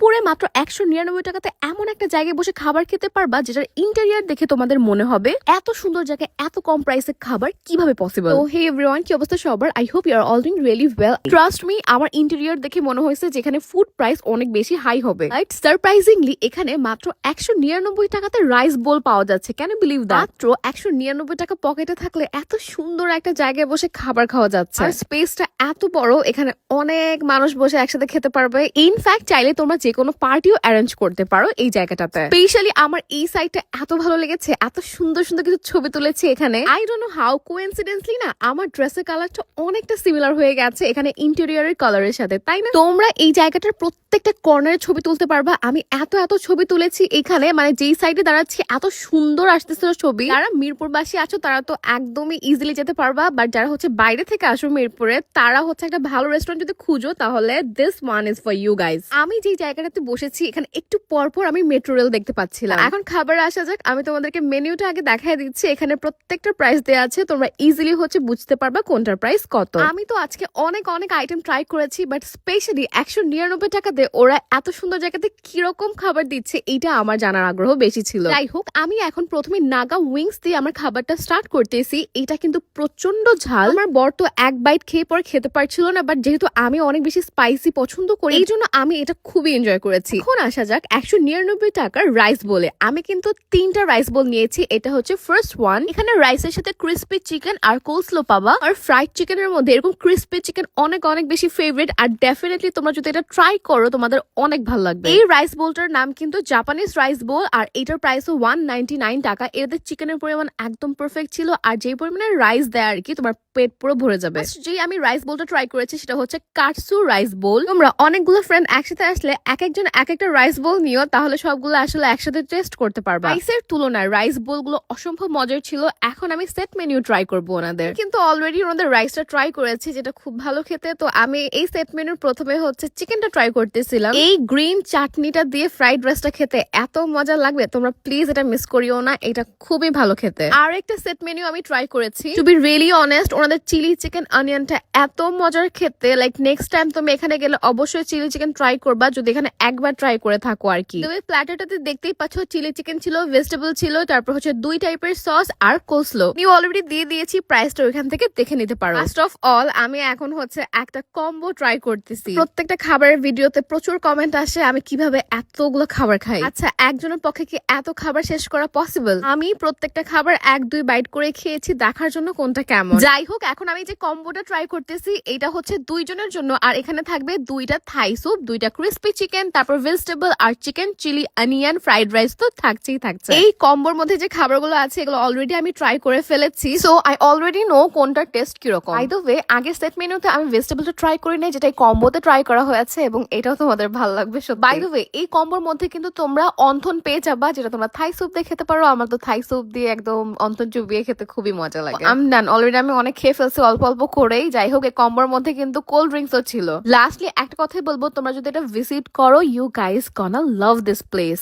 মিরপুরে মাত্র একশো নিরানব্বই টাকাতে এমন একটা জায়গায় বসে খাবার খেতে পারবা যেটার ইন্টেরিয়ার দেখে তোমাদের মনে হবে এত সুন্দর জায়গায় এত কম প্রাইসে খাবার কীভাবে পসিবল তো হে এভরিওয়ান কি অবস্থা সবার? I hope you are all doing really well trust me আমার ইন্টেরিয়ার দেখে মনে হয়েছে যেখানে ফুড প্রাইস অনেক বেশি হাই হবে। রাইট সারপ্রাইজিংলি এখানে মাত্র একশো নিরানব্বই টাকাতে রাইস বোল পাওয়া যাচ্ছে। কেন বিলিভ দ্যাট মাত্র একশো নিরানব্বই টাকা পকেটে থাকলে এত সুন্দর একটা জায়গায় বসে খাবার খাওয়া যাচ্ছে। আর স্পেসটা এত বড় এখানে অনেক মানুষ বসে একসাথে খেতে পারবে। ইনফ্যাক্ট চাইলে তোমরা যে কোনো পার্টিও অ্যারেঞ্জ করতে পারো এই জায়গাটাতে। স্পেশালি আমার এই সাইডটা এত ভালো লেগেছে, এত সুন্দর সুন্দর কিছু ছবি তুলেছে এখানে। I don't know how coincidentally না আমার ড্রেসের কালারটা অনেকটা সিমিলার হয়ে গেছে এখানে ইন্টেরিয়রের কালারের সাথে, তাই না? তোমরা এই জায়গাটার প্রত্যেকটা কর্নারে ছবি তুলতে পারবা। আমি এত এত ছবি তুলেছি এখানে মানে যেই সাইডে দাঁড়াচ্ছি, এত সুন্দর আসতেছিল ছবি। যারা মিরপুরবাসী আছো, তারা তো একদমই ইজিলি যেতে পারবা। বাট যারা হচ্ছে বাইরে থেকে আসো মিরপুরে, তারা হচ্ছে একটা ভালো রেস্টুরেন্ট যদি খুঁজো, তাহলে this one is for you guys আমি যে জায়গাটাতে বসেছি এখানে একটু পর পর আমি মেট্রো রেল দেখতে পাচ্ছিলাম। এখন খাবার আসা যাক আমি তোমাদেরকে মেনুটা আগে দেখাই দিচ্ছি। এখানে প্রত্যেকটা প্রাইস দেওয়া আছে তোমরা ইজিলি হচ্ছে বুঝতে পারবা কোনটার প্রাইস কত। আমি তো আজকে অনেক অনেক আইটেম ট্রাই করেছি বাট স্পেশালি একশো নিরানব্বই টাকাতে ওরা এত সুন্দর জায়গাতে কীরকম খাবার দিচ্ছে এইটা আমার জানার আগ্রহ বেশি ছিল। যাই হোক আমি এখন প্রথমে নাগা উইংস দিয়ে আমার খাবারটা স্টার্ট করতেছি। এটা কিন্তু প্রচণ্ড ঝাল। আমার বর তো এক বাইট খেয়ে পরে খেতে পারছিল না বাট যেহেতু আমি অনেক বেশি স্পাইসি পছন্দ করি এই জন্য আমি এটা খুবই এনজয় করেছি। এখন আসা যাক একশো নিরানব্বই টাকার রাইস বলে আমি কিন্তু তিনটা রাইস বোল নিয়েছি, এটা হচ্ছে ফার্স্ট ওয়ান এখানে রাইসের সাথে ক্রিস্পি চিকেন আর কোলস্লো পাবা। আর ফ্রাইড চিকেনের মধ্যে এরকম ক্রিস্পি চিকেন অনেক অনেক বেশি ফেভারিট আর ডেফিনেটলি তোমরা যদি এটা ট্রাই করো, তোমাদের অনেক ভালো লাগবে। এই রাইস বোলটার নাম কিন্তু জাপানিজ রাইস বোল আর এটার প্রাইসও ওয়ান নাইনটি নাইন টাকা। এটাতে চিকেনের পরিমাণ একদম পারফেক্ট ছিল। আর যে পরিমাণে রাইস দেয় আর কি, তোমার পেট পুরো ভরে যাবে। যে আমি রাইস বোলটা ট্রাই করেছি, সেটা হচ্ছে কাটসু রাইস বোল তোমরা অনেকগুলো ফ্রেন্ড একসাথে আসলে এক একজন এক একটা রাইস বোল নিও, তাহলে সবগুলো আসলে একসাথে টেস্ট করতে পারবে। রাইসের তুলনায় রাইস বোলগুলো অসম্ভব মজার ছিল, এখন আমি সেট মেনু ট্রাই করব ওনাদের। কিন্তু অলরেডি ওনাদের রাইসটা ট্রাই করেছি, যেটা খুব ভালো খেতে, তো আমি এই সেট মেনুর প্রথমে হচ্ছে চিকেনটা ট্রাই করতেছিলাম। এই গ্রিন চাটনিটা দিয়ে ফ্রাইড রাইসটা খেতে এত মজা লাগবে, তোমরা প্লিজ এটা মিস করিও না, এটা খুবই ভালো খেতে। আর একটা সেট মেনু আমি ট্রাই করেছি। টু বি রিয়েলি অনেস্ট ওনাদের চিলি চিকেন অনিয়নটা এত মজার খেতে লাইক নেক্সট টাইম তুমি এখানে গেলে অবশ্যই চিলি চিকেন ট্রাই করবা, যদি এখানে একবার ট্রাই করে থাকো আর কি। তুমি প্ল্যাটারটাতে দেখতেই পাচ্ছ চিলি চিকেন ছিল ভেজিটেবল ছিল, তারপর হচ্ছে দুই টাইপের সস আর কোসলো নিউ অলরেডি দিয়ে দিয়েছি প্রাইসটা ওইখান থেকে দেখে নিতে পারো। ফার্স্ট অফ অল আমি এখন হচ্ছে একটা কম্বো ট্রাই করতেছি। প্রত্যেকটা খাবারের ভিডিওতে প্রচুর কমেন্ট আসে, আমি কীভাবে এতগুলো খাবার খাই। আচ্ছা একজনের পক্ষে কি এত খাবার শেষ করা পসিবল আমি প্রত্যেকটা খাবার এক দুই বাইট করে খেয়েছি, দেখার জন্য কোনটা কেমন? যাই হোক এখন আমি যে কম্বোটা ট্রাই করতেছি এটা হচ্ছে দুইজনের জন্য। আর এখানে থাকবে দুইটা থাই স্যুপ দুইটা ক্রিস্পি চিকেন তারপর ভেজিটেবল আর chicken chilli onion fried rice তো থাকছেই থাকছে। এই কম্বোর মধ্যে যে খাবারগুলো আছে এগুলো অলরেডি আমি ট্রাই করে ফেলেছি। সো আই অলরেডি নো কোনটার টেস্ট কীরকম। বাই দ্য ওয়ে আগে সেট মেনুতে আমি ভেজিটেবলটা ট্রাই করি নাই যেটা এই কম্বোতে ট্রাই করা হয়েছে এবং এটাও তোমাদের ভালো লাগবে সো বাই দ্য ওয়ে এই কম্বোর মধ্যে কিন্তু তোমরা অন্থন পেয়ে যাবা যেটা তোমরা থাই স্যুপ দিয়ে খেতে পারো। আমার তো থাই স্যুপ দিয়ে একদম অন্থন চুবিয়ে খেতে খুবই মজা লাগে। আমি ডান অলরেডি আমি অনেক খেয়ে ফেলছে অল্প অল্প করেই। যাই হোক, এই কম্বোর মধ্যে কিন্তু কোল্ড ড্রিঙ্কস ও ছিল। লাস্টলি একটা কথাই বলব, তোমরা যদি এটা ভিজিট করো you guys gonna love this place